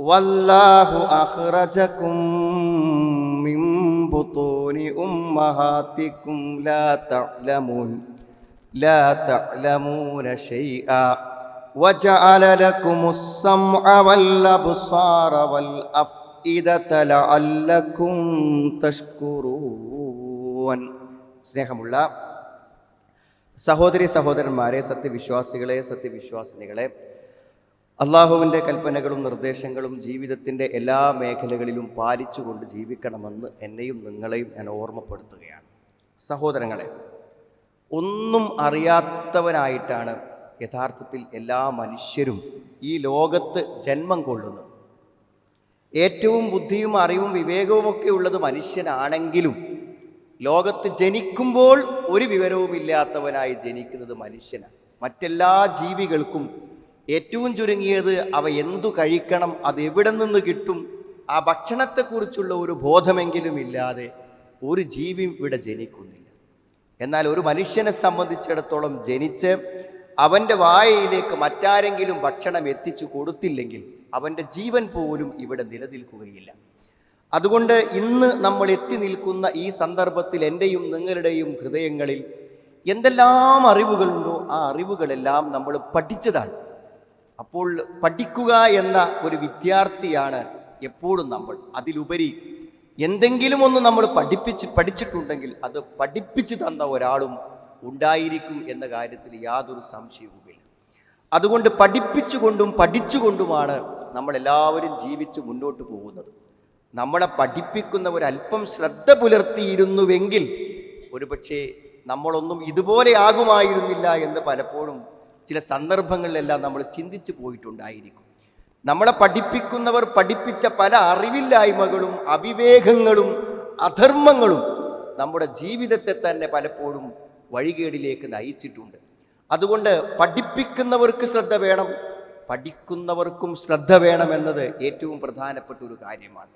والله أخرجكم من بطون أمهاتكم لا تعلمون لا تعلمون شيئا وجعل لكم السمع والأبصار والأفئدة لعلكم تشكرون സ്നേഹമുള്ള സഹോദരി സഹോദരന്മാരെ സത്യവിശ്വാസികളെ സത്യവിശ്വാസിനികളെ അള്ളാഹുവിന്റെ കൽപ്പനകളും നിർദ്ദേശങ്ങളും ജീവിതത്തിന്റെ എല്ലാ മേഖലകളിലും പാലിച്ചുകൊണ്ട് ജീവിക്കണമെന്ന് എന്നെയും നിങ്ങളെയും ഞാൻ ഓർമ്മപ്പെടുത്തുകയാണ്. സഹോദരങ്ങളെ ഒന്നും അറിയാത്തവനായിട്ടാണ് യഥാർത്ഥത്തിൽ എല്ലാ മനുഷ്യരും ഈ ലോകത്ത് ജന്മം കൊള്ളുന്നത്. ഏറ്റവും ബുദ്ധിയും അറിവും വിവേകവുമൊക്കെ ഉള്ളത് മനുഷ്യനാണെങ്കിലും ലോകത്ത് ജനിക്കുമ്പോൾ ഒരു വിവരവുമില്ലാത്തവനായി ജനിക്കുന്നത് മനുഷ്യനാണ്. മറ്റെല്ലാ ജീവികൾക്കും ഏറ്റവും ചുരുങ്ങിയത് അവ എന്തു കഴിക്കണം അത് എവിടെ നിന്ന് കിട്ടും? ആ ഭക്ഷണത്തെക്കുറിച്ചുള്ള ഒരു ബോധമെങ്കിലും ഇല്ലാതെ ഒരു ജീവി ഇവിടെ ജനിക്കുന്നില്ല. എന്നാൽ ഒരു മനുഷ്യനെ സംബന്ധിച്ചിടത്തോളം ജനിച്ച് അവന്റെ വായയിലേക്ക് മറ്റാരെങ്കിലും ഭക്ഷണം എത്തിച്ചു കൊടുത്തില്ലെങ്കിൽ അവന്റെ ജീവൻ പോലും ഇവിടെ നിലനിൽക്കുകയില്ല. അതുകൊണ്ട് ഇന്ന് നമ്മൾ എത്തി നിൽക്കുന്ന ഈ സന്ദർഭത്തിൽ എന്റെയും നിങ്ങളുടെയും ഹൃദയങ്ങളിൽ എന്തെല്ലാം അറിവുകളുണ്ടോ ആ അറിവുകളെല്ലാം നമ്മൾ പഠിച്ചതാണ്. അപ്പോൾ പഠിക്കുക എന്ന ഒരു വിദ്യാർത്ഥിയാണ് എപ്പോഴും നമ്മൾ. അതിലുപരി എന്തെങ്കിലും ഒന്ന് നമ്മൾ പഠിപ്പിച്ച് പഠിച്ചിട്ടുണ്ടെങ്കിൽ അത് പഠിപ്പിച്ച് തന്ന ഒരാളും ഉണ്ടായിരിക്കും എന്ന കാര്യത്തിൽ യാതൊരു സംശയവുമില്ല. അതുകൊണ്ട് പഠിപ്പിച്ചുകൊണ്ടും പഠിച്ചുകൊണ്ടുമാണ് നമ്മളെല്ലാവരും ജീവിച്ച് മുന്നോട്ട് പോകുന്നത്. നമ്മളെ പഠിപ്പിക്കുന്നവർ അല്പം ശ്രദ്ധ പുലർത്തിയിരുന്നുവെങ്കിൽ ഒരുപക്ഷെ നമ്മളൊന്നും ഇതുപോലെ ആകുമായിരുന്നില്ല എന്ന് പലപ്പോഴും ചില സന്ദർഭങ്ങളിലെല്ലാം നമ്മൾ ചിന്തിച്ചു പോയിട്ടുണ്ടായിരിക്കും. നമ്മളെ പഠിപ്പിക്കുന്നവർ പഠിപ്പിച്ച പല അറിവില്ലായ്മകളും അവിവേകങ്ങളും അധർമ്മങ്ങളും നമ്മുടെ ജീവിതത്തെ തന്നെ പലപ്പോഴും വഴികേടിലേക്ക് നയിച്ചിട്ടുണ്ട്. അതുകൊണ്ട് പഠിപ്പിക്കുന്നവർക്ക് ശ്രദ്ധ വേണം പഠിക്കുന്നവർക്കും ശ്രദ്ധ വേണമെന്നത് ഏറ്റവും പ്രധാനപ്പെട്ട ഒരു കാര്യമാണ്.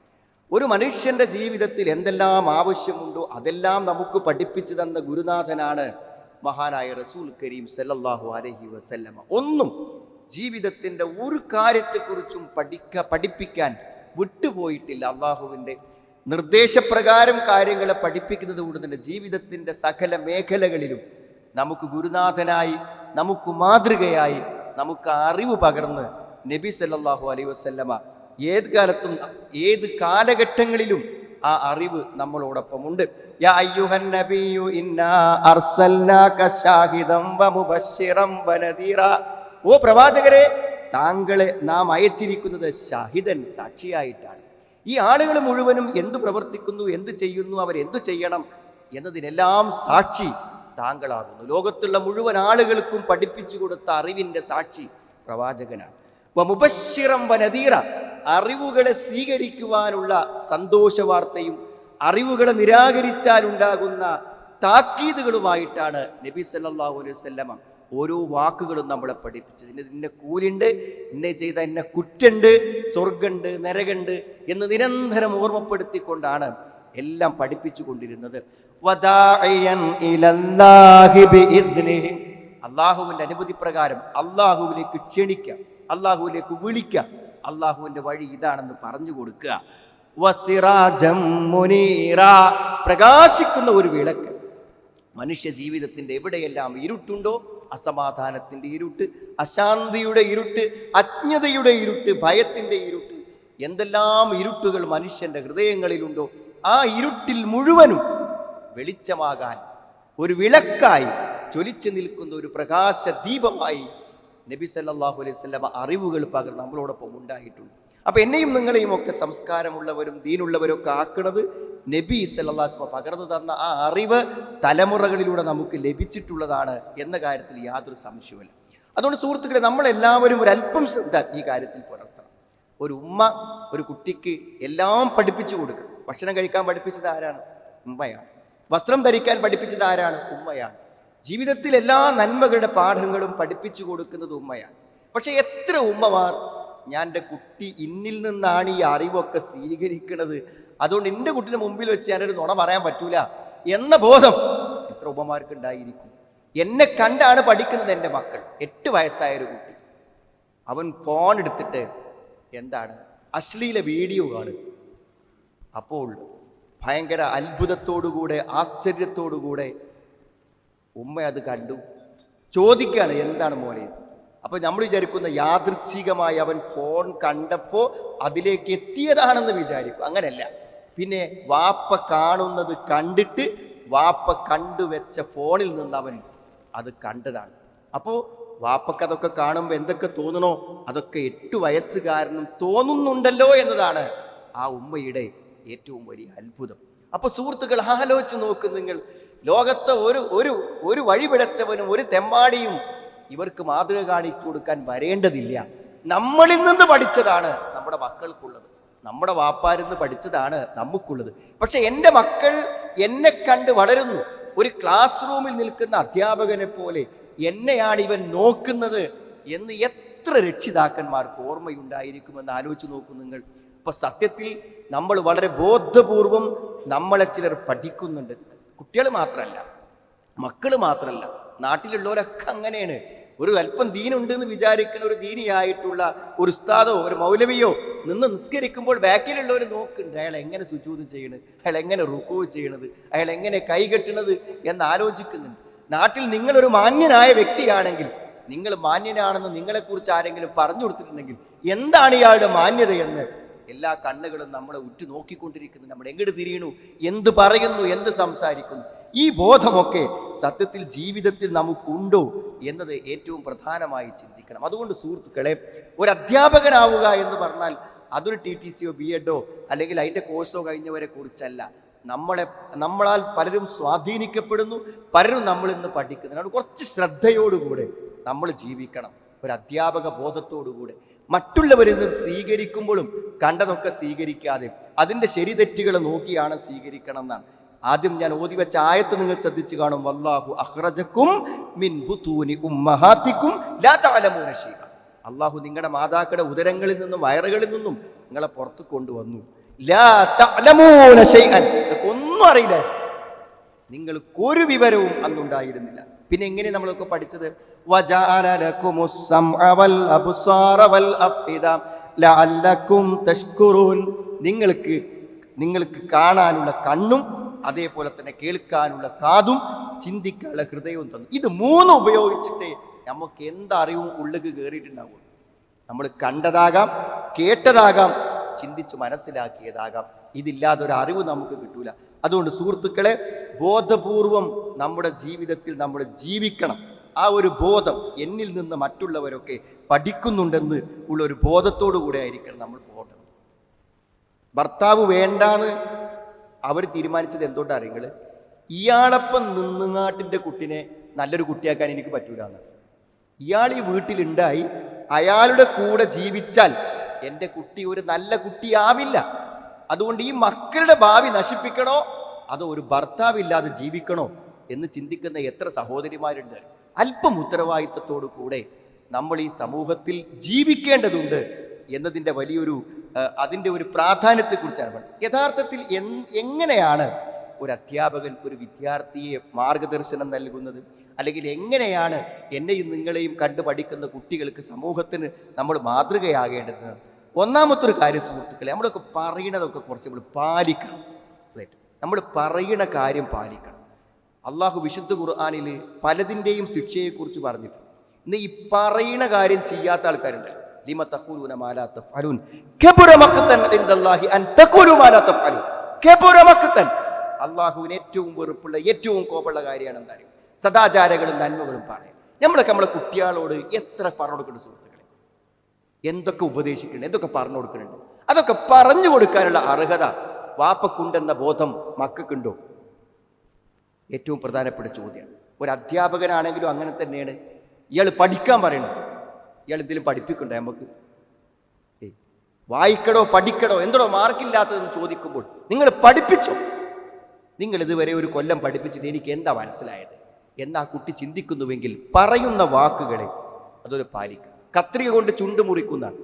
ഒരു മനുഷ്യന്റെ ജീവിതത്തിൽ എന്തെല്ലാം ആവശ്യമുണ്ടോ അതെല്ലാം നമുക്ക് പഠിപ്പിച്ചു തന്ന ഗുരുനാഥനാണ് മഹാനായ റസൂൽ കരീം സല്ലല്ലാഹു അലഹി വസല്ലമ ഒന്നും ജീവിതത്തിന്റെ ഒരു കാര്യത്തെക്കുറിച്ചും പഠിക്ക പഠിപ്പിക്കാൻ വിട്ടുപോയിട്ടില്ല. അള്ളാഹുവിന്റെ നിർദ്ദേശപ്രകാരം കാര്യങ്ങളെ പഠിപ്പിക്കുന്നത് കൊണ്ട് തന്നെ ജീവിതത്തിന്റെ സകല മേഖലകളിലും നമുക്ക് ഗുരുനാഥനായി നമുക്ക് മാതൃകയായി നമുക്ക് അറിവ് പകർന്ന് നബി സല്ലാഹു അലൈഹി വസല്ലമ ഏത് കാലത്തും ഏത് കാലഘട്ടങ്ങളിലും ആ അറിവ് നമ്മളോടൊപ്പമുണ്ട്. ഓ പ്രവാചകരെ താങ്കളെ നാം അയച്ചിരിക്കുന്നത് ഷാഹിദൻ സാക്ഷിയായിട്ടാണ്. ഈ ആളുകൾ മുഴുവനും എന്തു പ്രവർത്തിക്കുന്നു എന്ത് ചെയ്യുന്നു അവർ എന്തു ചെയ്യണം എന്നതിനെല്ലാം സാക്ഷി താങ്കളാകുന്നു. ലോകത്തുള്ള മുഴുവൻ ആളുകൾക്കും പഠിപ്പിച്ചു കൊടുത്ത അറിവിന്റെ സാക്ഷി പ്രവാചകനാണ്. മുബശ്ശിറം വനതീറ അറിവുകളെ സ്വീകരിക്കുവാനുള്ള സന്തോഷ വാർത്തയും അറിവുകളെ നിരാകരിച്ചാൽ ഉണ്ടാകുന്ന താക്കീതുകളുമായിട്ടാണ് നബി സല്ലാഹു അലൈഹി വസല്ലമ ഓരോ വാക്കുകളും നമ്മളെ പഠിപ്പിച്ചത്. ഇന്ന ഇന്ന കൂലുണ്ട് ഇന്ന ചെയ്ത ഇന്ന കുറ്റുണ്ട് സ്വർഗുണ്ട് നരകുണ്ട് എന്ന് നിരന്തരം ഓർമ്മപ്പെടുത്തിക്കൊണ്ടാണ് എല്ലാം പഠിപ്പിച്ചു കൊണ്ടിരുന്നത്. അള്ളാഹുവിന്റെ അനുമതി പ്രകാരം അള്ളാഹുവിലേക്ക് ക്ഷണിക്കുക അള്ളാഹുവിലേക്ക് വിളിക്കുക അള്ളാഹുവിന്റെ വഴി ഇതാണെന്ന് പറഞ്ഞു കൊടുക്കുക. പ്രകാശിക്കുന്ന ഒരു വിളക്ക്. മനുഷ്യ ജീവിതത്തിന്റെ എവിടെയെല്ലാം ഇരുട്ടുണ്ടോ അസമാധാനത്തിന്റെ ഇരുട്ട് അശാന്തിയുടെ ഇരുട്ട് അജ്ഞതയുടെ ഇരുട്ട് ഭയത്തിന്റെ ഇരുട്ട് എന്തെല്ലാം ഇരുട്ടുകൾ മനുഷ്യന്റെ ഹൃദയങ്ങളിലുണ്ടോ ആ ഇരുട്ടിൽ മുഴുവനും വെളിച്ചമാകാൻ ഒരു വിളക്കായി ജ്വലിച്ചു നിൽക്കുന്ന ഒരു പ്രകാശ ദീപമായി നബി സല്ലല്ലാഹു അലൈഹി വസല്ലമ അറിവുകൾ പകർ നമ്മളോടൊപ്പം ഉണ്ടായിട്ടുണ്ട്. അപ്പൊ എന്നെയും നിങ്ങളെയും ഒക്കെ സംസ്കാരമുള്ളവരും ദീനുള്ളവരും ഒക്കെ ആക്കുന്നത് നബി സല്ലാസ്മ പകർന്നു തന്ന ആ അറിവ് തലമുറകളിലൂടെ നമുക്ക് ലഭിച്ചിട്ടുള്ളതാണ് എന്ന കാര്യത്തിൽ യാതൊരു സംശയവുമില്ല അതുകൊണ്ട് സുഹൃത്തുക്കളെ നമ്മളെല്ലാവരും ഒരു അല്പം ശ്രദ്ധ ഈ കാര്യത്തിൽ പുലർത്തണം. ഒരു ഉമ്മ ഒരു കുട്ടിക്ക് എല്ലാം പഠിപ്പിച്ചു കൊടുക്കണം. ഭക്ഷണം കഴിക്കാൻ പഠിപ്പിച്ചത് ആരാണ്? ഉമ്മയാണ്. വസ്ത്രം ധരിക്കാൻ പഠിപ്പിച്ചത് ആരാണ്? ഉമ്മയാണ്. ജീവിതത്തിൽ എല്ലാ നന്മകളുടെ പാഠങ്ങളും പഠിപ്പിച്ചു കൊടുക്കുന്നത് ഉമ്മയാണ്. പക്ഷെ എത്ര ഉമ്മമാർ ഞാൻ എന്റെ കുട്ടി ഇന്നിൽ നിന്നാണ് ഈ അറിവൊക്കെ സ്വീകരിക്കുന്നത് അതുകൊണ്ട് എന്റെ കുട്ടിയുടെ മുമ്പിൽ വെച്ച് ഞാനൊരു നുണ പറയാൻ പറ്റൂല എന്ന ബോധം എത്ര ഉപമാർക്ക് ഉണ്ടായിരിക്കും എന്നെ കണ്ടാണ് പഠിക്കുന്നത് എന്റെ മക്കൾ. എട്ട് വയസ്സായൊരു കുട്ടി. അവൻ ഫോൺ എടുത്തിട്ട് എന്താണ്? അശ്ലീല വീഡിയോ കാണും. അപ്പോൾ ഭയങ്കര അത്ഭുതത്തോടുകൂടെ ആശ്ചര്യത്തോടുകൂടെ ഉമ്മ അത് കണ്ടു. ചോദിക്കുകയാണ് എന്താണ് മോനെ? അപ്പൊ നമ്മൾ വിചാരിക്കുന്ന യാദൃച്ഛികമായി അവൻ ഫോൺ കണ്ടപ്പോ അതിലേക്ക് എത്തിയതാണെന്ന് വിചാരിക്കും. അങ്ങനെയല്ല പിന്നെ വാപ്പ കാണുന്നത് കണ്ടിട്ട് വാപ്പ കണ്ടുവെച്ച ഫോണിൽ നിന്ന് അവൻ അത് കണ്ടതാണ്. അപ്പോൾ വാപ്പക്ക് അതൊക്കെ കാണുമ്പോൾ എന്തൊക്കെ തോന്നണോ? അതൊക്കെ എട്ട് വയസ്സുകാരനും തോന്നുന്നുണ്ടല്ലോ എന്നതാണ് ആ ഉമ്മയുടെ ഏറ്റവും വലിയ അത്ഭുതം. അപ്പൊ സുഹൃത്തുക്കൾ ആലോചിച്ച് നോക്ക് നിങ്ങൾ. ലോകത്തെ ഒരു ഒരു ഒരു വഴിപിഴച്ചവനും ഒരു തെമ്മാടിയും ഇവർക്ക് മാതൃക കാണിച്ചു കൊടുക്കാൻ വരേണ്ടതില്ല. നമ്മളിൽ നിന്ന് പഠിച്ചതാണ് നമ്മുടെ മക്കൾക്കുള്ളത്. നമ്മുടെ വാപ്പാരിൽ നിന്ന് പഠിച്ചതാണ് നമുക്കുള്ളത്. പക്ഷെ എന്റെ മക്കൾ എന്നെ കണ്ട് വളരുന്നു. ഒരു ക്ലാസ് റൂമിൽ നിൽക്കുന്ന അധ്യാപകനെ പോലെ എന്നെയാണ് ഇവൻ നോക്കുന്നത് എന്ന് എത്ര രക്ഷിതാക്കന്മാർക്ക് ഓർമ്മയുണ്ടായിരിക്കുമെന്ന് ആലോചിച്ച് നോക്കൂ നിങ്ങൾ. ഇപ്പൊ സത്യത്തിൽ നമ്മൾ വളരെ ബോധപൂർവം നമ്മളെ ചിലർ പഠിക്കുന്നുണ്ട്. കുട്ടികൾ മാത്രമല്ല മക്കൾ മാത്രമല്ല നാട്ടിലുള്ളവരൊക്കെ അങ്ങനെയാണ്. ഒരു അല്പം ദീനുണ്ട് എന്ന് വിചാരിക്കുന്ന ഒരു ദീനിയായിട്ടുള്ള ഒരു ഉസ്താദോ ഒരു മൗലവിയോ നിന്ന് നിസ്കരിക്കുമ്പോൾ ബാക്കിലുള്ളവർ നോക്കുന്നുണ്ട്. അയാൾ എങ്ങനെ സുജൂത് ചെയ്യണത് അയാൾ എങ്ങനെ റുക്കോ ചെയ്യണത്? അയാൾ എങ്ങനെ കൈകെട്ടണത് എന്ന് ആലോചിക്കുന്നുണ്ട്. നാട്ടിൽ നിങ്ങളൊരു മാന്യനായ വ്യക്തിയാണെങ്കിൽ നിങ്ങൾ മാന്യനാണെന്ന് നിങ്ങളെക്കുറിച്ച് ആരെങ്കിലും പറഞ്ഞു കൊടുത്തിട്ടുണ്ടെങ്കിൽ എന്താണ് ഇയാളുടെ മാന്യത എന്ന് എല്ലാ കണ്ണുകളും നമ്മളെ ഉറ്റു നോക്കിക്കൊണ്ടിരിക്കുന്നു നമ്മൾ എങ്ങോട്ട് തിരിയണു? എന്ത് പറയുന്നു? എന്ത് സംസാരിക്കുന്നു? ഈ ബോധമൊക്കെ സത്യത്തിൽ ജീവിതത്തിൽ നമുക്കുണ്ടോ എന്നത് ഏറ്റവും പ്രധാനമായി ചിന്തിക്കണം. അതുകൊണ്ട് സുഹൃത്തുക്കളെ ഒരു അധ്യാപകനാവുക എന്ന് പറഞ്ഞാൽ അതൊരു ടി ടി സിയോ ബി എഡോ അല്ലെങ്കിൽ അതിന്റെ കോഴ്സോ കഴിഞ്ഞവരെ കുറിച്ചല്ല. നമ്മളെ നമ്മളാൽ പലരും സ്വാധീനിക്കപ്പെടുന്നു പലരും നമ്മൾ ഇന്ന് പഠിക്കുന്നതിനാണ് കുറച്ച് ശ്രദ്ധയോടുകൂടെ നമ്മൾ ജീവിക്കണം. ഒരു അധ്യാപക ബോധത്തോടുകൂടെ. മറ്റുള്ളവരിൽ നിന്ന് സ്വീകരിക്കുമ്പോഴും കണ്ടതൊക്കെ സ്വീകരിക്കാതെ അതിന്റെ ശരി തെറ്റുകൾ നോക്കിയാണ് സ്വീകരിക്കണം എന്നാണ് ആദ്യം ഞാൻ ഓതി വെച്ച ആയത്ത് നിങ്ങൾ ശ്രദ്ധിച്ചു കാണും. വല്ലാഹു അഹ്റജക്കും മിൻ ബുതൂനി ഉമ്മഹാത്തിക്കും അള്ളാഹു നിങ്ങളുടെ മാതാക്കളുടെ ഉദരങ്ങളിൽ നിന്നും വയറുകളിൽ നിന്നും നിങ്ങളെ പുറത്ത് കൊണ്ടുവന്നു. ഒന്നും അറിയില്ല. നിങ്ങൾക്ക് ഒരു വിവരവും അന്നുണ്ടായിരുന്നില്ല. പിന്നെ എങ്ങനെ നമ്മളൊക്കെ പഠിച്ചത്? നിങ്ങൾക്ക് നിങ്ങൾക്ക് കാണാനുള്ള കണ്ണും അതേപോലെ തന്നെ കേൾക്കാനുള്ള കാതും ചിന്തിക്കാനുള്ള ഹൃദയവും തന്നു. ഇത് മൂന്ന് ഉപയോഗിച്ചിട്ടേ നമുക്ക് എന്തറിവും ഉള്ളിക്ക് കയറിയിട്ടുണ്ടാവും നമ്മൾ കണ്ടതാകാം കേട്ടതാകാം ചിന്തിച്ച് മനസ്സിലാക്കിയതാകാം. ഇതില്ലാതെ ഒരു അറിവ് നമുക്ക് കിട്ടൂല. അതുകൊണ്ട് സുഹൃത്തുക്കളെ ബോധപൂർവം നമ്മുടെ ജീവിതത്തിൽ നമ്മൾ ജീവിക്കണം. ആ ഒരു ബോധം എന്നിൽ നിന്ന് മറ്റുള്ളവരൊക്കെ പഠിക്കുന്നുണ്ടെന്ന് ഉള്ള ഒരു ബോധത്തോടു കൂടെ ആയിരിക്കണം നമ്മൾ പോകേണ്ടത്. ഭർത്താവ് വേണ്ടാന്ന് അവർ തീരുമാനിച്ചത് എന്തുകൊണ്ടാണ് നിങ്ങൾ ഇയാളപ്പം നിന്നുങ്ങാട്ടിന്റെ കുട്ടിനെ നല്ലൊരു കുട്ടിയാക്കാൻ എനിക്ക് പറ്റൂല ഇയാൾ ഈ വീട്ടിലുണ്ടായി അയാളുടെ കൂടെ ജീവിച്ചാൽ എന്റെ കുട്ടി ഒരു നല്ല കുട്ടിയാവില്ല. അതുകൊണ്ട് ഈ മക്കളുടെ ഭാവി നശിപ്പിക്കണോ? അതോ ഒരു ഭർത്താവില്ലാതെ ജീവിക്കണോ? എന്ന് ചിന്തിക്കുന്ന എത്ര സഹോദരിമാരുണ്ട്. അല്പം ഉത്തരവാദിത്തത്തോടു കൂടെ നമ്മൾ ഈ സമൂഹത്തിൽ ജീവിക്കേണ്ടതുണ്ട് എന്നതിന്റെ വലിയൊരു അതിന്റെ ഒരു പ്രാധാന്യത്തെക്കുറിച്ചാണ് പറയുന്നത് യഥാർത്ഥത്തിൽ എങ്ങനെയാണ് ഒരു അധ്യാപകൻ ഒരു വിദ്യാർത്ഥിയെ മാർഗദർശനം നൽകുന്നത്? അല്ലെങ്കിൽ എങ്ങനെയാണ് എന്നെയും നിങ്ങളെയും കണ്ടു പഠിക്കുന്ന കുട്ടികൾക്ക് സമൂഹത്തിന് നമ്മൾ മാതൃകയാകേണ്ടത്? ഒന്നാമത്തെ ഒരു കാര്യം സുഹൃത്തുക്കളെ നമ്മളൊക്കെ പറയണതൊക്കെ കുറച്ച് നമ്മൾ പാലിക്കണം. നമ്മൾ പറയണ കാര്യം പാലിക്കണം. അള്ളാഹു വിശുദ്ധ ഖുർആാനിൽ പലതിന്റെയും ശിക്ഷയെക്കുറിച്ച് പറഞ്ഞിട്ടുണ്ട്. ഇന്ന് ഈ പറയണ കാര്യം ചെയ്യാത്ത ആൾക്കാരുണ്ട്. ലിമ തഖൂലൂന മാ ലാ തഫ്അലൂൻ കബുറ ഇൻദല്ലാഹി അൻ തഖൂലു മാ ലാ തഫ്അലൂൻ കബുറ മഖ്തൻ അള്ളാഹുവിന് ഏറ്റവും വെറുപ്പുള്ള ഏറ്റവും കോപമുള്ള കാര്യമാണ് എന്താ? സദാചാരങ്ങളും നന്മകളും പറയും നമ്മളൊക്കെ നമ്മളെ കുട്ടികളോട് എത്ര പറഞ്ഞു കൊടുക്കുന്നുണ്ട് സുഹൃത്തുക്കളെ? എന്തൊക്കെ ഉപദേശിക്കുന്നുണ്ട്? എന്തൊക്കെ പറഞ്ഞു കൊടുക്കുന്നുണ്ട് അതൊക്കെ പറഞ്ഞു കൊടുക്കാനുള്ള അർഹത വാപ്പക്കുണ്ടെന്ന ബോധം മക്കൾക്കുണ്ടോ? ഏറ്റവും പ്രധാനപ്പെട്ട ചോദ്യമാണ്. ഒരു അധ്യാപകനാണെങ്കിലും അങ്ങനെ തന്നെയാണ്. ഇയാൾ പഠിക്കാൻ പറയണം ഇയാൾ എന്തെങ്കിലും പഠിപ്പിക്കണ്ടേ നമുക്ക്? വായിക്കടോ പഠിക്കടോ എന്തോടോ മാർക്കില്ലാത്തതെന്ന് ചോദിക്കുമ്പോൾ നിങ്ങൾ പഠിപ്പിച്ചോ? നിങ്ങൾ ഇതുവരെ ഒരു കൊല്ലം പഠിപ്പിച്ചിട്ട് എനിക്ക് എന്താ മനസ്സിലായത്? എന്നാ കുട്ടി ചിന്തിക്കുന്നുവെങ്കിൽ പറയുന്ന വാക്കുകളെ അതൊരു പാലിക്കുക. കത്രിക കൊണ്ട് ചുണ്ട് മുറിക്കുന്നതാണ്.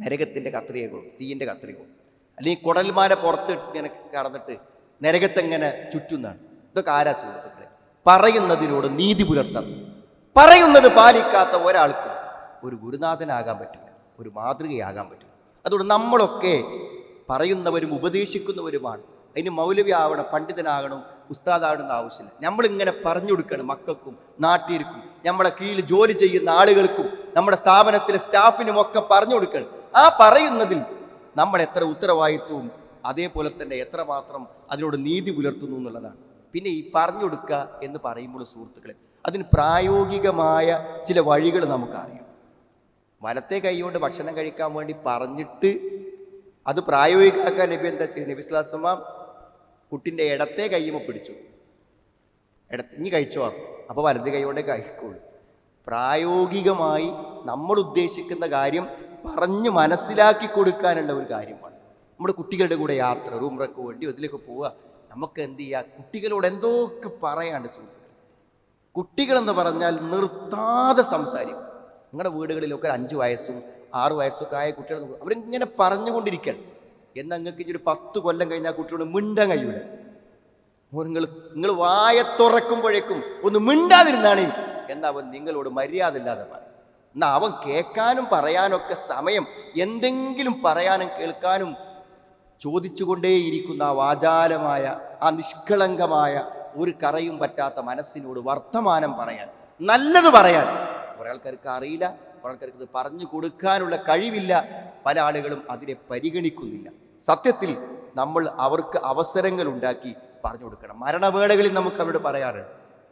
നരകത്തിന്റെ കത്രിക കൊണ്ട് തീയിന്റെ കത്രിക കൊണ്ട് അല്ലെങ്കിൽ കുടൽമാല പുറത്ത് ഇങ്ങനെ കടന്നിട്ട് നരകത്തെങ്ങനെ ചുറ്റുന്നതാണ്. ഇതൊക്കെ ആരാ സുഹൃത്തുക്കളെ? പറയുന്നതിനോട് നീതി പുലർത്തണം. പറയുന്നത് പാലിക്കാത്ത ഒരാൾക്ക് ഒരു ഗുരുനാഥനാകാൻ പറ്റില്ല ഒരു മാതൃകയാകാൻ പറ്റില്ല. അതുകൊണ്ട് നമ്മളൊക്കെ പറയുന്നവരും ഉപദേശിക്കുന്നവരുമാണ്. അതിന് മൗലവി ആവണം പണ്ഡിതനാകണം ഉസ്താദാകണമെന്ന് ആവശ്യമില്ല. നമ്മളിങ്ങനെ പറഞ്ഞു കൊടുക്കണം മക്കൾക്കും നാട്ടിർക്കും നമ്മളെ കീഴിൽ ജോലി ചെയ്യുന്ന ആളുകൾക്കും നമ്മുടെ സ്ഥാപനത്തിലെ സ്റ്റാഫിനും ഒക്കെ പറഞ്ഞു കൊടുക്കണം. ആ പറയുന്നതിൽ നമ്മൾ എത്ര ഉത്തരവാദിത്വവും അതേപോലെ തന്നെ എത്രമാത്രം അതിനോട് നീതി പുലർത്തുന്നു എന്നുള്ളതാണ്. പിന്നെ ഈ പറഞ്ഞു കൊടുക്കുക എന്ന് പറയുമ്പോൾ സുഹൃത്തുക്കളെ അതിന് പ്രായോഗികമായ ചില വഴികൾ നമുക്കറിയാം. വലത്തെ കൈകൊണ്ട് ഭക്ഷണം കഴിക്കാൻ വേണ്ടി പറഞ്ഞിട്ട് അത് പ്രായോഗികമാക്കാൻ നബി എന്താ ചെയ്തത്? നബി സ്ലാസമ്മ കുട്ടിന്റെ ഇടത്തെ കൈയുമ പിടിച്ചു. ഇടത്ത് ഇനി കഴിച്ചോ? അപ്പോൾ വലത് കൈ കൊണ്ടേ കഴിക്കുള്ളൂ. പ്രായോഗികമായി നമ്മൾ ഉദ്ദേശിക്കുന്ന കാര്യം പറഞ്ഞ് മനസ്സിലാക്കി കൊടുക്കാനുള്ള ഒരു കാര്യമാണ്. നമ്മുടെ കുട്ടികളുടെ കൂടെ യാത്ര റൂമറൊക്കെ വേണ്ടി അതിലേക്ക് പോവുക. നമുക്ക് എന്ത് ചെയ്യുക കുട്ടികളോട് എന്തൊക്കെ പറയാണ്ട് സുഹൃത്തുക്കൾ കുട്ടികളെന്ന് പറഞ്ഞാൽ നിർത്താതെ സംസാരിക്കും. നിങ്ങളുടെ വീടുകളിലൊക്കെ ഒരു അഞ്ച് വയസ്സും ആറ് വയസ്സൊക്കെ ആയ കുട്ടികൾ. അവരിങ്ങനെ പറഞ്ഞുകൊണ്ടിരിക്കണം എന്നാൽ നിങ്ങൾക്ക് ഇനി ഒരു പത്ത് കൊല്ലം കഴിഞ്ഞാൽ കുട്ടിയോട് മിണ്ടാൻ കഴിയൂല. നിങ്ങൾ നിങ്ങൾ വായ തുറക്കുമ്പോഴേക്കും ഒന്ന് മിണ്ടാതിരുന്നാണ്. എന്നാ അവൻ നിങ്ങളോട് മര്യാദ ഇല്ലാതെ പറയും. എന്നാൽ അവൻ കേൾക്കാനും പറയാനൊക്കെ സമയം എന്തെങ്കിലും പറയാനും കേൾക്കാനും ചോദിച്ചുകൊണ്ടേയിരിക്കുന്ന ആ വാചാലമായ ആ നിഷ്കളങ്കമായ ഒരു കറയും പറ്റാത്ത മനസ്സിനോട് വർത്തമാനം പറയാൻ നല്ലത് പറയാൻ ഒരാൾക്കാർക്ക് അറിയില്ല ഒരാൾക്കാർക്ക് ഇത് പറഞ്ഞു കൊടുക്കാനുള്ള കഴിവില്ല. പല ആളുകളും അതിനെ പരിഗണിക്കുന്നില്ല. സത്യത്തിൽ നമ്മൾ അവർക്ക് അവസരങ്ങൾ ഉണ്ടാക്കി പറഞ്ഞു കൊടുക്കണം. മരണവേളകളിൽ നമുക്ക് അവരോട് പറയാറുണ്ട്.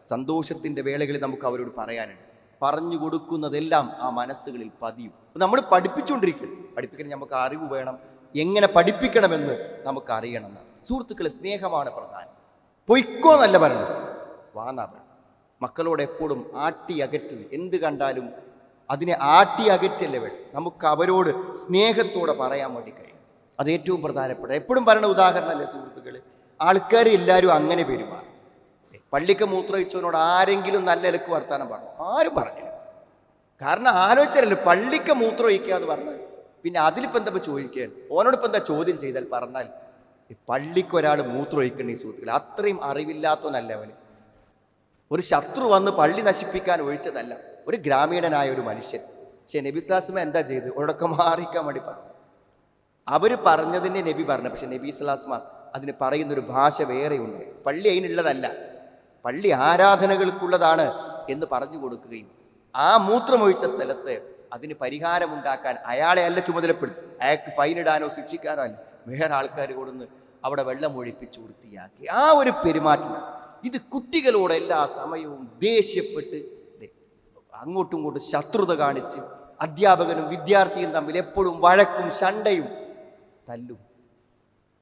സന്തോഷത്തിന്റെ വേളകളിൽ നമുക്ക് അവരോട് പറയാനുണ്ട്. പറഞ്ഞു കൊടുക്കുന്നതെല്ലാം ആ മനസ്സുകളിൽ പതിയും. നമ്മൾ പഠിപ്പിച്ചുകൊണ്ടിരിക്കണം. പഠിപ്പിക്കണം നമുക്ക് അറിവ് വേണം. എങ്ങനെ പഠിപ്പിക്കണമെന്ന് നമുക്ക് അറിയണം സുഹൃത്തുക്കളെ സ്നേഹമാണ് പ്രധാനം. പൊയ്ക്കോ നല്ല ഭരണം വാന്നാ പറയണം മക്കളോട് എപ്പോഴും ആട്ടി അകറ്റി. എന്ത് കണ്ടാലും അതിനെ ആട്ടി അകറ്റല്ലേ വേണം നമുക്ക് അവരോട് സ്നേഹത്തോടെ പറയാൻ വേണ്ടി കഴിയും. അത് ഏറ്റവും പ്രധാനപ്പെട്ട. എപ്പോഴും പറയുന്ന ഉദാഹരണമല്ലേ സുഹൃത്തുക്കളെ? ആൾക്കാർ എല്ലാവരും അങ്ങനെ പെരുമാറും. പള്ളിക്ക് മൂത്രമൊഴിച്ചവനോട് ആരെങ്കിലും നല്ല ഇലക്ക് വർത്താനം പറഞ്ഞു? ആരും പറഞ്ഞില്ല. കാരണം ആലോചിച്ചല്ലേ പള്ളിക്ക് മൂത്രമൊഴിക്കുക എന്ന് പറഞ്ഞാൽ. പിന്നെ അതിലിപ്പോൾ എന്താ ചോദിക്കാൻ? ഓനോടിപ്പോൾ എന്താ ചോദ്യം ചെയ്താൽ പറഞ്ഞാൽ പള്ളിക്ക് ഒരാൾ ഈ സുഹൃത്തുക്കളെ അത്രയും അറിവില്ലാത്തവനല്ല അവന്. ഒരു ശത്രു വന്ന് പള്ളി നശിപ്പിക്കാൻ ഒഴിച്ചതല്ല ഒരു ഗ്രാമീണനായ ഒരു മനുഷ്യൻ. പക്ഷെ നബി ഇസ്ലാസ്മ എന്താ ചെയ്ത് ഒരൊക്കെ മാറിക്കാൻ വേണ്ടി പറഞ്ഞു. അവർ പറഞ്ഞതിനെ നബി പറഞ്ഞു പക്ഷെ നബി ഇസ്ലാസ്മ അതിന് പറയുന്ന ഒരു ഭാഷ വേറെയുണ്ട്. പള്ളി അതിനുള്ളതല്ല. പള്ളി ആരാധനകൾക്കുള്ളതാണ് എന്ന് പറഞ്ഞു കൊടുക്കുകയും ആ മൂത്രമൊഴിച്ച സ്ഥലത്ത് അതിന് പരിഹാരമുണ്ടാക്കാൻ അയാളെ അല്ല ചുമതലപ്പെടുത്തി. അയാൾക്ക് ഫൈൻ ഇടാനോ ശിക്ഷിക്കാനോ അല്ല. വേറെ ആൾക്കാർ കൊടുന്ന് അവിടെ വെള്ളം ഒഴിപ്പിച്ച് വൃത്തിയാക്കി. ആ ഒരു പെരുമാറ്റം. ഇത് കുട്ടികളോട് എല്ലാ സമയവും ദേഷ്യപ്പെട്ട് അങ്ങോട്ടും ഇങ്ങോട്ടും ശത്രുത കാണിച്ച് അധ്യാപകനും വിദ്യാർത്ഥിയും തമ്മിൽ എപ്പോഴും വഴക്കും ശണ്ടയും തല്ലും.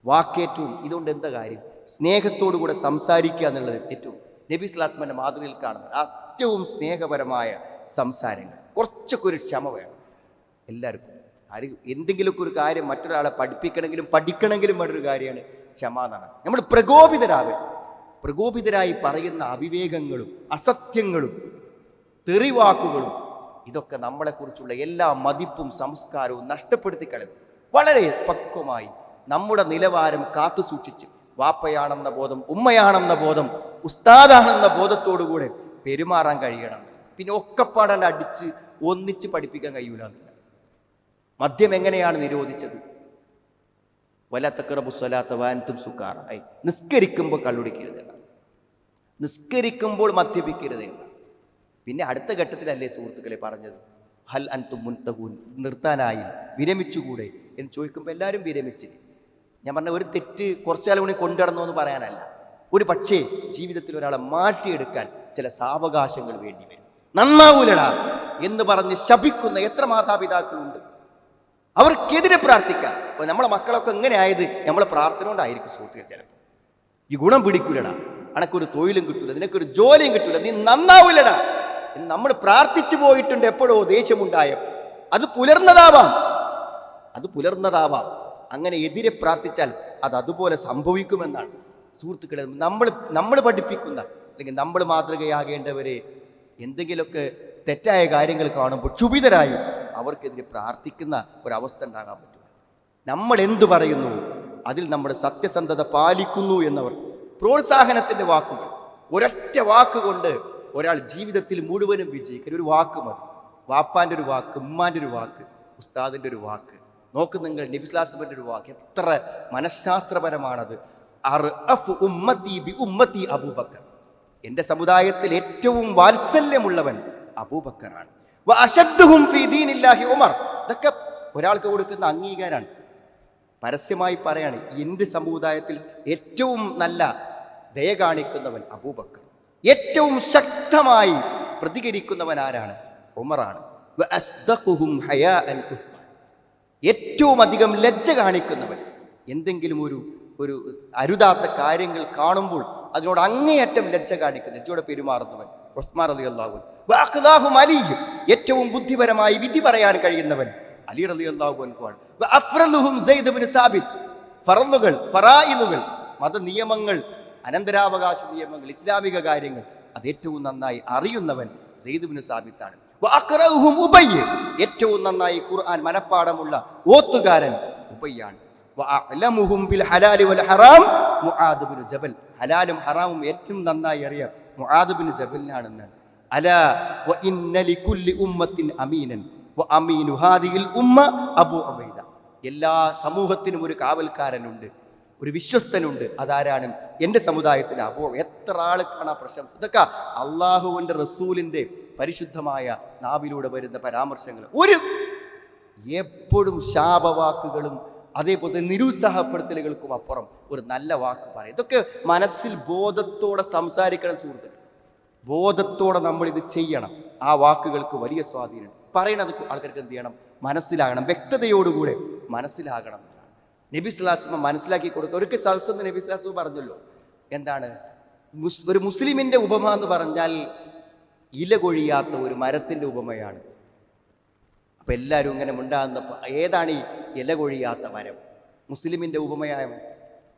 വാക്കേറ്റവും. ഇതുകൊണ്ട് എന്താ കാര്യം? സ്നേഹത്തോടു കൂടെ സംസാരിക്കുക എന്നുള്ളത് ഏറ്റവും നബി സ്ലാസ്മന്റെ മാതൃകയിൽ കാണുന്നത്. ഏറ്റവും സ്നേഹപരമായ സംസാരങ്ങൾ. കുറച്ചൊക്കെ ഒരു ക്ഷമ വേണം. എല്ലാവർക്കും. ആര് എന്തെങ്കിലുമൊക്കെ ഒരു കാര്യം മറ്റൊരാളെ പഠിപ്പിക്കണമെങ്കിലും പഠിക്കണമെങ്കിലും വേണ്ട ഒരു കാര്യമാണ് ക്ഷമ എന്നാണ്. നമ്മൾ പ്രകോപിതരാവണം പ്രകോപിതരായി പറയുന്ന അവിവേകങ്ങളും അസത്യങ്ങളും തെറിവാക്കുകളും ഇതൊക്കെ നമ്മളെക്കുറിച്ചുള്ള എല്ലാ മതിപ്പും സംസ്കാരവും നഷ്ടപ്പെടുത്തി കളയുന്നു വളരെ പക്വമായി നമ്മുടെ നിലവാരം കാത്തു സൂക്ഷിച്ച് വാപ്പയാണെന്ന ബോധം ഉമ്മയാണെന്ന ബോധം ഉസ്താദാണെന്ന ബോധത്തോടുകൂടെ പെരുമാറാൻ കഴിയണം. പിന്നെ ഒക്കെപ്പാടെ അടിച്ച് ഒന്നിച്ച് പഠിപ്പിക്കാൻ കഴിയൂലെന്നില്ല മദ്യം എങ്ങനെയാണ് നിരോധിച്ചത്? വല തക്കറബു സ്വലാത്ത വാൻതും സുക്കാറായി നിസ്കരിക്കുമ്പോൾ കള്ളുടിക്കരുത്. എന്നാണ് നിസ്കരിക്കുമ്പോൾ മദ്യപിക്കരുത് പിന്നെ അടുത്ത ഘട്ടത്തിലല്ലേ സുഹൃത്തുക്കളെ പറഞ്ഞത്? ഹൽ അൻതും മുൻതഹൂൻ നിർത്താനായി വിരമിച്ചുകൂടെ എന്ന് ചോദിക്കുമ്പോൾ എല്ലാവരും വിരമിച്ചില്ല ഞാൻ പറഞ്ഞ ഒരു തെറ്റ് കുറച്ചാലും കൂടി കൊണ്ടുനടന്നു എന്ന് പറയാനല്ല. ഒരു പക്ഷേ ജീവിതത്തിൽ ഒരാളെ മാറ്റിയെടുക്കാൻ ചില സാവകാശങ്ങൾ വേണ്ടി വരും. നന്നാവൂലടാ എന്ന് പറഞ്ഞ് ശപിക്കുന്ന എത്ര മാതാപിതാക്കളുണ്ട്. അവർക്കെതിരെ പ്രാർത്ഥിക്കാം. അപ്പൊ നമ്മളെ മക്കളൊക്കെ എങ്ങനെ ആയത് നമ്മളെ പ്രാർത്ഥന കൊണ്ടായിരിക്കും സുഹൃത്തുക്കൾ ചിലപ്പോൾ ഈ ഗുണം പിടിക്കൂലടാ. അനക്കൊരു തൊഴിലും കിട്ടൂല നിനക്കൊരു ജോലിയും കിട്ടൂല നീ നന്നാവില്ലടാ നമ്മൾ പ്രാർത്ഥിച്ചു പോയിട്ടുണ്ട് എപ്പോഴോ ദേഷ്യമുണ്ടായ അത് പുലർന്നതാവാം. അത് പുലർന്നതാവാം. അങ്ങനെ എതിരെ പ്രാർത്ഥിച്ചാൽ അത് അതുപോലെ സംഭവിക്കുമെന്നാണ്. സുഹൃത്തുക്കളെ നമ്മൾ നമ്മൾ പഠിപ്പിക്കുന്ന അല്ലെങ്കിൽ നമ്മൾ മാതൃകയാകേണ്ടവരെ എന്തെങ്കിലുമൊക്കെ തെറ്റായ കാര്യങ്ങൾ കാണുമ്പോൾ ക്ഷുഭിതരായി അവർക്കെതിരെ പ്രാർത്ഥിക്കുന്ന ഒരവസ്ഥ ഉണ്ടാകാൻ പറ്റും നമ്മൾ എന്തു പറയുന്നു? അതിൽ നമ്മുടെ സത്യസന്ധത പാലിക്കുന്നു എന്നവർ പ്രോത്സാഹനത്തിന്റെ വാക്കുകൾ ഒരൊറ്റ വാക്കുകൊണ്ട് ഒരാൾ ജീവിതത്തിൽ മുഴുവനും വിജയിക്കുന്ന ഒരു വാക്ക് മതി. വാപ്പാന്റെ ഒരു വാക്ക് ഉമ്മാന്റെ ഒരു വാക്ക് ഉസ്താദിന്റെ ഒരു വാക്ക്. നോക്ക് നിങ്ങൾ നബിസ്ലാസ്മന്റെ ഒരു വാക്ക്. എത്ര മനഃശാസ്ത്രപരമാണത്. ഉമ്മത്തി അബൂബക്കർ. എന്റെ സമുദായത്തിൽ ഏറ്റവും വാത്സല്യമുള്ളവൻ അബൂബക്കറാണ്. ഇതൊക്കെ ഒരാൾക്ക് കൊടുക്കുന്ന അംഗീകാരമാണ് പരസ്യമായി പറയാണ് ഇന്ത്യ സമുദായത്തിൽ ഏറ്റവും നല്ല ദയ കാണിക്കുന്നവൻ അബൂബക്കർ. ഏറ്റവും ശക്തമായി പ്രതികരിക്കുന്നവൻ ആരാണ്? ഉമറാണ്. ഏറ്റവും അധികം ലജ്ജ കാണിക്കുന്നവൻ. എന്തെങ്കിലും ഒരു ഒരു അരുതാത്ത കാര്യങ്ങൾ കാണുമ്പോൾ അതിനോട് അങ്ങേയറ്റം ലജ്ജ കാണിക്കുന്ന ലജ്ജയോടെ പെരുമാറുന്നവൻ ഉസ്മാൻ അലി അള്ളാഹു അലിയും. ഏറ്റവും ബുദ്ധിപരമായി വിധി പറയാൻ കഴിയുന്നവൻ അലി റലി അള്ളാഹു അഫ്രലുഹും സാബിത്ത് ഫറന്നുകൾ ഫറായിലുകൾ മത നിയമങ്ങൾ അനന്തരാവകാശ നിയമങ്ങൾ ഇസ്ലാമിക കാര്യങ്ങൾ. അത് ഏറ്റവും നന്നായി അറിയുന്നവൻ സെയ്ദുബിന് സാബിത്താണ് ഏറ്റവും നന്നായി ഖുർആൻ മനപ്പാടമുള്ള ഓത്തുകാരൻ ഉബയ്യാണ് ജബൽ. ഹലാലും ഹറാമും ഏറ്റവും നന്നായി അറിയാം മുആദ് ബിൻ ജബലിനാണെന്നാണ്. അല വ ഇന്ന ലികുല്ലി ഉമ്മത്തിൻ അമീനൻ. വ അമീനു ഹാദിഹിൽ ഉമ്മ അബൂ ഉബൈദ. എല്ലാ സമൂഹത്തിനും ഒരു കാവൽക്കാരനുണ്ട് ഒരു വിശ്വസ്തനുണ്ട്. അതാരാണ്? എന്റെ സമുദായത്തിന് അബോ എത്ര ആൾക്കാണ് ആ പ്രശംസ? ഇതൊക്കെ അള്ളാഹുവിന്റെ റസൂലിന്റെ പരിശുദ്ധമായ നാവിലൂടെ വരുന്ന പരാമർശങ്ങൾ. ഒരു എപ്പോഴും ശാപവാക്കുകളും അതേപോലെ നിരുത്സാഹപ്പെടുത്തലുകൾക്കും അപ്പുറം ഒരു നല്ല വാക്ക് പറയും. ഇതൊക്കെ മനസ്സിൽ ബോധത്തോടെ സംസാരിക്കണം സുഹൃത്തുക്കൾ ബോധത്തോടെ നമ്മൾ ഇത് ചെയ്യണം. ആ വാക്കുകൾക്ക് വലിയ സ്വാധീനമുണ്ട്. പറയണത് ആൾക്കാർക്ക് എന്ത് ചെയ്യണം? മനസ്സിലാകണം. വ്യക്തതയോടുകൂടെ മനസ്സിലാകണം നബി സ്ലാസ്മ മനസ്സിലാക്കി കൊടുക്കുക ഒരിക്കൽ സദസ്സെന്ന് നബി സ്ലാസ്മ പറഞ്ഞല്ലോ. എന്താണ്? ഒരു മുസ്ലിമിന്റെ ഉപമ എന്ന് പറഞ്ഞാൽ ഇല കൊഴിയാത്ത ഒരു മരത്തിന്റെ ഉപമയാണ്. അപ്പൊ എല്ലാവരും ഇങ്ങനെ ഉണ്ടാകുന്നപ്പോൾ ഏതാണ് ഈ ഇല കൊഴിയാത്ത മരം? മുസ്ലിമിന്റെ ഉപമയായ?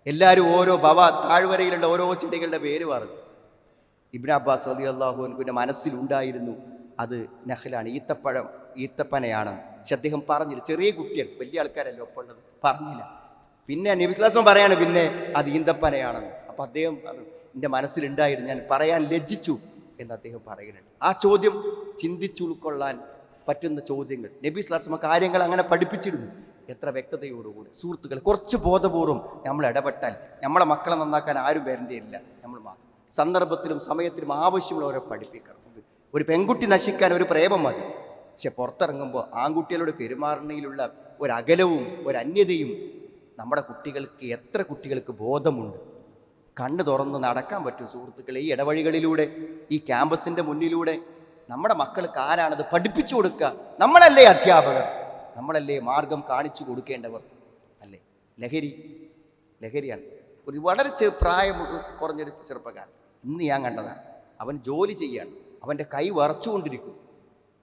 എല്ലാവരും ഓരോ ഭവ താഴ്വരയിലുള്ള ഓരോ ചെടികളുടെ പേര് പറഞ്ഞു. ഇബ്ന അബ്ബാസ് റതി അള്ളാഹുവിന്റെ മനസ്സിലുണ്ടായിരുന്നു അത് നഹലാണ്. ഈത്തപ്പഴം ഈത്തപ്പനയാണ്. പക്ഷെ അദ്ദേഹം പറഞ്ഞില്ല. ചെറിയ കുട്ടിയാണ്. വലിയ ആൾക്കാരല്ലോ ഒപ്പം ഉള്ളത്. പറഞ്ഞില്ല. പിന്നെ നബിസ്ലാസം പറയാണ് പിന്നെ അത് ഈന്തപ്പനയാണെന്ന്. അപ്പം അദ്ദേഹം പറഞ്ഞു, എന്റെ മനസ്സിലുണ്ടായിരുന്നു. ഞാൻ പറയാൻ ലജ്ജിച്ചു എന്ന് അദ്ദേഹം പറയുന്നുണ്ട്. ആ ചോദ്യം ചിന്തിച്ചു ഉൾക്കൊള്ളാൻ പറ്റുന്ന ചോദ്യങ്ങൾ. നബി സ്ലാസ്മ കാര്യങ്ങൾ അങ്ങനെ പഠിപ്പിച്ചിരുന്നു. എത്ര വ്യക്തതയോടുകൂടി. സുഹൃത്തുക്കൾ കുറച്ച് ബോധപൂർവം നമ്മൾ ഇടപെട്ടാൽ നമ്മളെ മക്കളെ നന്നാക്കാൻ ആരും വരേണ്ടിയില്ല. നമ്മൾ മാത്രം. സന്ദർഭത്തിലും സമയത്തിലും ആവശ്യമുള്ളവരെ പഠിപ്പിക്കണം. ഒരു പെൺകുട്ടി നശിക്കാൻ ഒരു പ്രേമം മതി. പക്ഷെ പുറത്തിറങ്ങുമ്പോൾ ആൺകുട്ടികളോട് പെരുമാറുന്നതിലുള്ള ഒരു അകലവും ഒരു അന്യതയും നമ്മുടെ കുട്ടികൾക്ക് എത്ര കുട്ടികൾക്ക് ബോധമുണ്ട്. കണ്ണ് തുറന്ന് നടക്കാൻ പറ്റും സുഹൃത്തുക്കളെ. ഈ ഇടവഴികളിലൂടെ ഈ ക്യാമ്പസിന്റെ മുന്നിലൂടെ നമ്മുടെ മക്കൾക്ക് ആരാണത് പഠിപ്പിച്ചു കൊടുക്കുക? നമ്മളല്ലേ അധ്യാപകർ? നമ്മളല്ലേ മാർഗം കാണിച്ചു കൊടുക്കേണ്ടവർ? അല്ലേ? ലഹരി. ലഹരിയാണ്. ഒരു വളരെ പ്രായം കുറഞ്ഞൊരു ചെറുപ്പക്കാരൻ. ഇന്ന് ഞാൻ കണ്ടതാണ്. അവൻ ജോലി ചെയ്യാണ് അവന്റെ കൈ വറച്ചുകൊണ്ടിരിക്കും.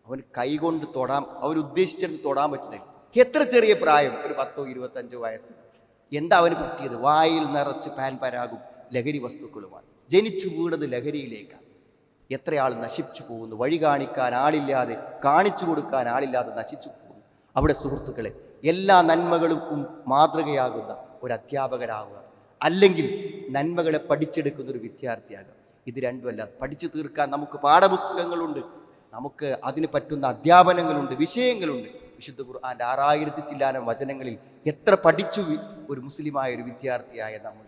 അവൻ കൈ കൊണ്ട് തൊടാൻ അവർ ഉദ്ദേശിച്ചെടുത്ത് തൊടാൻ പറ്റുന്നില്ല. എത്ര ചെറിയ പ്രായം? ഒരു പത്തോ ഇരുപത്തഞ്ചോ വയസ്സ്. എന്താ അവന് പറ്റിയത്? വായിൽ നിറച്ച് പാൻ പരാഗും ലഹരി വസ്തുക്കളുമാണ്. ജനിച്ചു വീണത് ലഹരിയിലേക്കാണ് എത്രയാൾ നശിച്ചു പോകുന്നു? വഴി കാണിക്കാൻ ആളില്ലാതെ കാണിച്ചു കൊടുക്കാൻ ആളില്ലാതെ നശിച്ചു പോകുന്നു. അവിടെ സുഹൃത്തുക്കളെ എല്ലാ നന്മകൾക്കും മാതൃകയാകുന്ന ഒരു അധ്യാപകരാകുക അല്ലെങ്കിൽ നന്മകളെ പഠിച്ചെടുക്കുന്ന ഒരു വിദ്യാർത്ഥിയാകുക ഇത് രണ്ടുമല്ല. പഠിച്ചു തീർക്കാൻ നമുക്ക് പാഠപുസ്തകങ്ങളുണ്ട്. നമുക്ക് അതിന് പറ്റുന്ന അധ്യാപനങ്ങളുണ്ട് വിഷയങ്ങളുണ്ട്. വിശുദ്ധ ഖുർആാന്റെ ആറായിരത്തി ചില്ലാനം വചനങ്ങളിൽ എത്ര പഠിച്ചു ഒരു മുസ്ലിമായ ഒരു വിദ്യാർത്ഥിയായ നമ്മൾ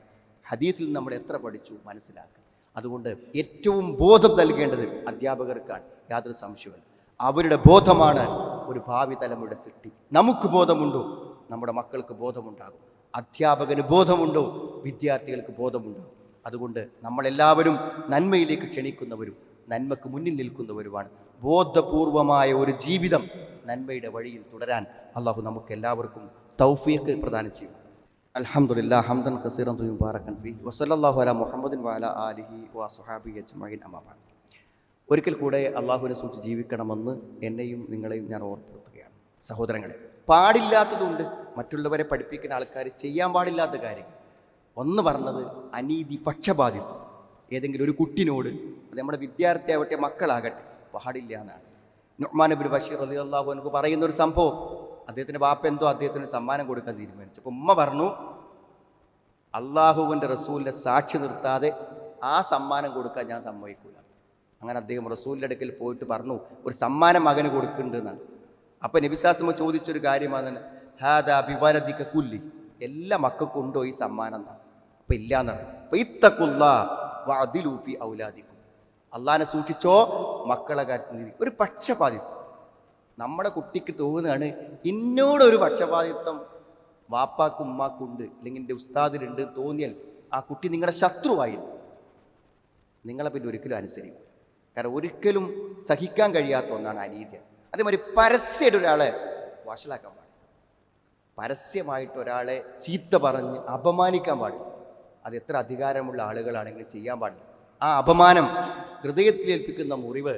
ഹദീസിൽ നമ്മൾ എത്ര പഠിച്ചു മനസ്സിലാക്കുക അതുകൊണ്ട് ഏറ്റവും ബോധം നൽകേണ്ടത് അധ്യാപകർക്കാണ്. യാതൊരു സംശയവും അവരുടെ ബോധമാണ് ഒരു ഭാവി തലമുറയുടെ സൃഷ്ടി. നമുക്ക് ബോധമുണ്ടോ? നമ്മുടെ മക്കൾക്ക് ബോധമുണ്ടാകും. അധ്യാപകന് ബോധമുണ്ടോ? വിദ്യാർത്ഥികൾക്ക് ബോധമുണ്ടാകും. അതുകൊണ്ട് നമ്മളെല്ലാവരും നന്മയിലേക്ക് ക്ഷണിക്കുന്നവരും നന്മക്ക് മുന്നിൽ നിൽക്കുന്നവരുമാണ്. ബോധപൂർവമായ ഒരു ജീവിതം നന്മയുടെ വഴിയിൽ തുടരാൻ അള്ളാഹു നമുക്ക് എല്ലാവർക്കും തൗഫീഖ് പ്രദാനം ചെയ്യും. അലഹമുല്ല ഹംദൻ കസീറൻ മുഹമ്മദിൻ ഒരിക്കൽ കൂടെ അള്ളാഹുവിനെ സൂക്ഷിച്ച് ജീവിക്കണമെന്ന് എന്നെയും നിങ്ങളെയും ഞാൻ ഓർപ്പെടുത്തുകയാണ് സഹോദരങ്ങളെ പാടില്ലാത്തതുണ്ട്. മറ്റുള്ളവരെ പഠിപ്പിക്കുന്ന ആൾക്കാർ ചെയ്യാൻ പാടില്ലാത്ത കാര്യം ഒന്ന് പറഞ്ഞത് അനീതി പക്ഷപാതിത്വം. ഏതെങ്കിലും ഒരു കുട്ടിനോട് അത് നമ്മുടെ വിദ്യാർത്ഥിയാവട്ടെ മക്കളാകട്ടെ പാടില്ല എന്നാണ്. നൊഹ്മാൻ നബി ബഷീർ അലി അള്ളാഹു എനിക്ക് പറയുന്ന ഒരു സംഭവം. അദ്ദേഹത്തിന്റെ ബാപ്പ എന്തോ അദ്ദേഹത്തിന് സമ്മാനം കൊടുക്കാൻ തീരുമാനിച്ചു. അപ്പോൾ ഉമ്മ പറഞ്ഞു അള്ളാഹുവിന്റെ റസൂലിനെ സാക്ഷി നിർത്താതെ ആ സമ്മാനം കൊടുക്കാൻ ഞാൻ സമ്മതിക്കൂല. അങ്ങനെ അദ്ദേഹം റസൂലിന്റെ അടുക്കൽ പോയിട്ട് പറഞ്ഞു ഒരു സമ്മാനം മകന് കൊടുക്കുന്നുണ്ട് എന്നാണ്. അപ്പം നബിസാസമ്മ ചോദിച്ചൊരു കാര്യമാണ് ഹാദാ ബിവലദിക കുല്ലി. എല്ലാ മക്കൾക്കുണ്ടോ ഈ സമ്മാനം എന്നാണ്. അപ്പൊ ഇല്ല എന്നാണ് അപ്പം ഇത്തക്കുള്ള വാതിലൂഫി ഔലാദിക്കും. അള്ളാഹാനെ സൂക്ഷിച്ചോ? മക്കളെ കാര്യത്തിൽ ഒരു പക്ഷപാതിത്വം. നമ്മുടെ കുട്ടിക്ക് തോന്നുകയാണ് ഇന്നോടൊരു പക്ഷപാതിത്വം വാപ്പാക്കും ഉമ്മാക്കുണ്ട് അല്ലെങ്കിൽ എന്റെ ഉസ്താദിലുണ്ട് തോന്നിയാൽ ആ കുട്ടി നിങ്ങളുടെ ശത്രുവായി. നിങ്ങളെ പിന്നെ ഒരിക്കലും അനുസരിക്കും കാരണം ഒരിക്കലും സഹിക്കാൻ കഴിയാത്ത ഒന്നാണ് അനീതി. അതേമാതിരി പരസ്യമായിട്ട് ഒരാളെ വഷളാക്കാൻ പാടില്ല. പരസ്യമായിട്ട് ഒരാളെ ചീത്ത പറഞ്ഞ് അപമാനിക്കാൻ പാടില്ല. അത് എത്ര അധികാരമുള്ള ആളുകളാണെങ്കിലും ചെയ്യാൻ പാടില്ല. ആ അപമാനം ഹൃദയത്തിൽ ഏൽപ്പിക്കുന്ന മുറിവ്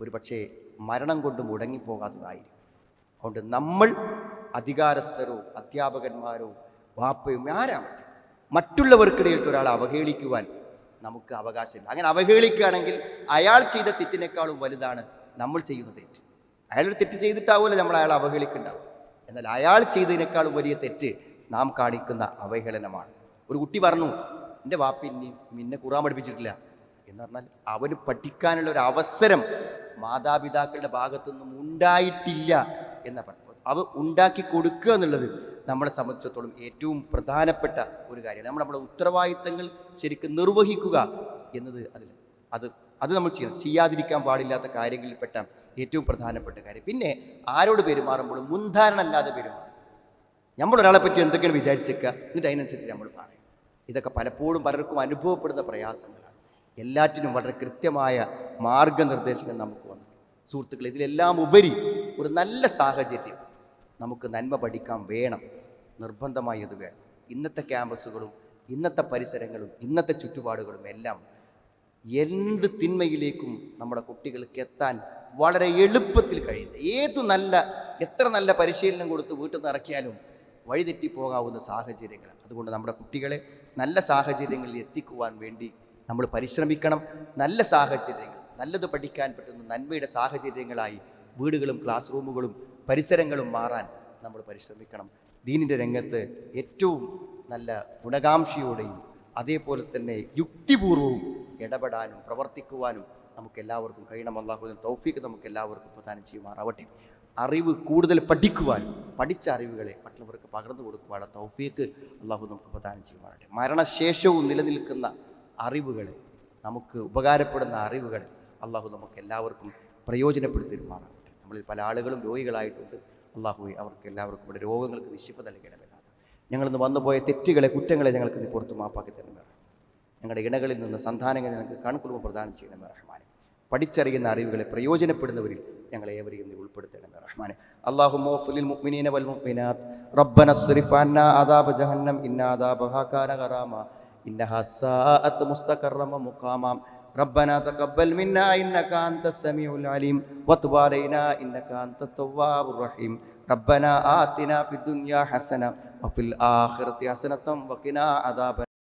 ഒരു പക്ഷേ മരണം കൊണ്ട് മുടങ്ങിപ്പോകാത്തതായിരിക്കും. അതുകൊണ്ട് നമ്മൾ അധികാരസ്ഥരോ അധ്യാപകന്മാരോ വാപ്പയും ആരാണ് മറ്റുള്ളവർക്കിടയിൽ ഒരാളെ അവഹേളിക്കുവാൻ നമുക്ക് അവകാശമില്ല. അങ്ങനെ അവഹേളിക്കുകയാണെങ്കിൽ അയാൾ ചെയ്ത തെറ്റിനേക്കാളും വലുതാണ് നമ്മൾ ചെയ്യുന്ന തെറ്റ്. അയാളൊരു തെറ്റ് ചെയ്തിട്ടാവുമല്ലോ നമ്മൾ അയാളെ അവഹേളിക്കുണ്ടാവും എന്നാൽ അയാൾ ചെയ്തതിനേക്കാളും വലിയ തെറ്റ് നാം കാണിക്കുന്ന അവഹേളനമാണ്. ഒരു കുട്ടി പറഞ്ഞു എന്റെ വാപ്പ ഇനി നിന്നെ കുറാൻ പഠിപ്പിച്ചിട്ടില്ല. എന്ന് പറഞ്ഞാൽ അവന് പഠിക്കാനുള്ള ഒരു അവസരം മാതാപിതാക്കളുടെ ഭാഗത്തു നിന്നും ഉണ്ടായിട്ടില്ല എന്ന പറഞ്ഞു അവ ഉണ്ടാക്കി കൊടുക്കുക എന്നുള്ളത് നമ്മളെ സംബന്ധിച്ചിടത്തോളം ഏറ്റവും പ്രധാനപ്പെട്ട ഒരു കാര്യമാണ്. നമ്മൾ നമ്മുടെ ഉത്തരവാദിത്തങ്ങൾ ശരിക്കും നിർവഹിക്കുക എന്നത് അതിൽ അത് അത് നമ്മൾ ചെയ്യണം. ചെയ്യാതിരിക്കാൻ പാടില്ലാത്ത കാര്യങ്ങളിൽപ്പെട്ട ഏറ്റവും പ്രധാനപ്പെട്ട കാര്യം. പിന്നെ ആരോട് പെരുമാറുമ്പോഴും മുൻധാരണ അല്ലാതെ പെരുമാറും. നമ്മളൊരാളെ പറ്റി എന്തൊക്കെയാണ് വിചാരിച്ചേക്കുക എന്നിട്ട് അതിനനുസരിച്ച് നമ്മൾ പറയും ഇതൊക്കെ പലപ്പോഴും പലർക്കും അനുഭവപ്പെടുന്ന പ്രയാസങ്ങളാണ്. എല്ലാറ്റിനും വളരെ കൃത്യമായ മാർഗനിർദ്ദേശങ്ങൾ നമുക്ക് വന്നു. സുഹൃത്തുക്കൾ ഇതിലെല്ലാം ഉപരി ഒരു നല്ല സാഹചര്യം. നമുക്ക് നന്മ പഠിക്കാൻ വേണം. നിർബന്ധമായി അത് വേണം. ഇന്നത്തെ ക്യാമ്പസുകളും ഇന്നത്തെ പരിസരങ്ങളും ഇന്നത്തെ ചുറ്റുപാടുകളും എല്ലാം എന്ത് തിന്മയിലേക്കും നമ്മുടെ കുട്ടികൾക്ക് എത്താൻ വളരെ എളുപ്പത്തിൽ കഴിയുന്ന. ഏതു നല്ല എത്ര നല്ല പരിശീലനം കൊടുത്ത് വീട്ടിൽ നിന്ന് ഇറക്കിയാലും വഴിതെറ്റിപ്പോകാവുന്ന സാഹചര്യങ്ങൾ അതുകൊണ്ട് നമ്മുടെ കുട്ടികളെ നല്ല സാഹചര്യങ്ങളിൽ എത്തിക്കുവാൻ വേണ്ടി നമ്മൾ പരിശ്രമിക്കണം. നല്ല സാഹചര്യങ്ങൾ നല്ലത് പഠിക്കാൻ പറ്റുന്ന നന്മയുടെ സാഹചര്യങ്ങളായി വീടുകളും ക്ലാസ് റൂമുകളും പരിസരങ്ങളും മാറാൻ നമ്മൾ പരിശ്രമിക്കണം. ദീനിന്റെ രംഗത്ത് ഏറ്റവും നല്ല ഗുണകാംക്ഷയോടെയും അതേപോലെ തന്നെ യുക്തിപൂർവവും ഇടപെടാനും പ്രവർത്തിക്കുവാനും നമുക്ക് എല്ലാവർക്കും കഴിയണം. അള്ളാഹുദിൻ തൗഫീഖ് നമുക്ക് എല്ലാവർക്കും പ്രധാനം ചെയ്യുമാറാവട്ടെ. അറിവ് കൂടുതൽ പഠിക്കുവാൻ പഠിച്ച അറിവുകളെ മറ്റുള്ളവർക്ക് പകർന്നു കൊടുക്കുവാനുള്ള തൗഫീക്ക് അള്ളാഹു നമുക്ക് പ്രദാനം ചെയ്യുമാറാവട്ടെ മരണശേഷവും നിലനിൽക്കുന്ന അറിവുകളെ നമുക്ക് ഉപകാരപ്പെടുന്ന അറിവുകളെ അള്ളാഹു നമുക്ക് എല്ലാവർക്കും പ്രയോജനപ്പെടുത്തി തരുമാറാവട്ടെ നമ്മളിൽ പല ആളുകളും രോഗികളായിട്ടുണ്ട്. അള്ളാഹു അവർക്ക് എല്ലാവർക്കും ഇവിടെ രോഗങ്ങൾക്ക് നിശിപ്പ് നൽകണമെന്നാണ് ഞങ്ങളിന്ന് വന്നുപോയ തെറ്റുകളെ കുറ്റങ്ങളെ ഞങ്ങൾക്ക് നീ പുറത്ത് മാപ്പാക്കി തരണമേ ഞങ്ങളുടെ ഇണകളിൽ നിന്ന് സന്താനങ്ങൾ ഞങ്ങൾക്ക് കൺകുടുംബം പ്രദാനം ചെയ്യണമേ റഹ്മാനെ. പഠിച്ചറിയുന്ന അറിവുകളെ പ്രയോജനപ്പെടുന്നവരിൽ ഞങ്ങളെ ഏവരെയും നീ ഉൾപ്പെടുത്തണമേ റഹ്മാനെ അള്ളാഹു മോഫുലിൽ മുഅ്മിനീന വൽ മുഅ്മിനാത്ത് റബ്ബന സ്രിഫ് അന്നാ അദാബ ജഹന്നം ഇന്ന അദാബഹാ കാന ഗറാമ ഇന്നഹാ സാഅത്ത് മുസ്തഖറമ മുഖാമ ربنا تقبل منا إنك أنت السميع العليم وتب علينا إنك أنت التواب الرحيم ربنا آتنا في الدنيا حسنة وفي الآخرة حسنة وقنا عذاب